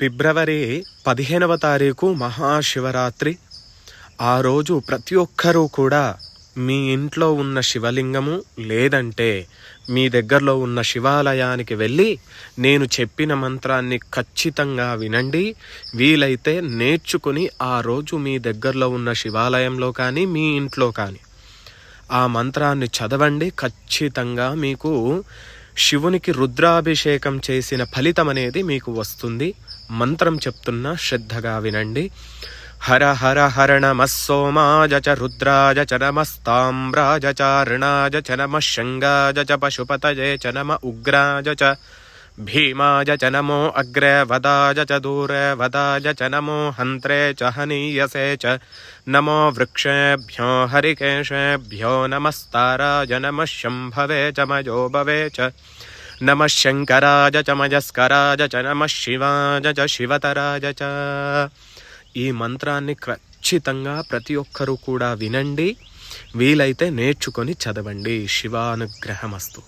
ఫిబ్రవరి పదిహేనవ తారీఖు మహాశివరాత్రి. ఆ రోజు ప్రతి ఒక్కరూ కూడా మీ ఇంట్లో ఉన్న శివలింగము లేదంటే మీ దగ్గరలో ఉన్న శివాలయానికి వెళ్ళి నేను చెప్పిన మంత్రాన్ని ఖచ్చితంగా వినండి. వీలైతే నేర్చుకుని ఆ రోజు మీ దగ్గరలో ఉన్న శివాలయంలో కానీ మీ ఇంట్లో కానీ ఆ మంత్రాన్ని చదవండి. ఖచ్చితంగా మీకు శివునికి రుద్రాభిషేకం చేసిన ఫలితం అనేది మీకు వస్తుంది. మంత్రం చెప్తున్నా శ్రద్ధగా వినండి. హర హర హర చ రుద్రాజ చ నమస్తామ్రాజ చారుణాజ చ నమ శంగాజ చ పశుపతయే చ నమ ఉగ్రాజ చ భీమాజ చ నమో అగ్రే వదాజ చ దూరే వదాజ చ నమో హంత్రే చ హనీయసే చ నమో వృక్షేభ్యో హరికేశేభ్యో నమస్తారాజ నమ శంభవే చ మయో భవే చ నమ శంకరాజ చ మజస్కరాజ చ నమ శివాజ చ శివతరాజ చ ఈ మంత్రాన్ని ఖచ్చితంగా ప్రతి ఒక్కరూ కూడా వినండి వీలైతే నేర్చుకొని చదవండి. శివానుగ్రహమస్తు.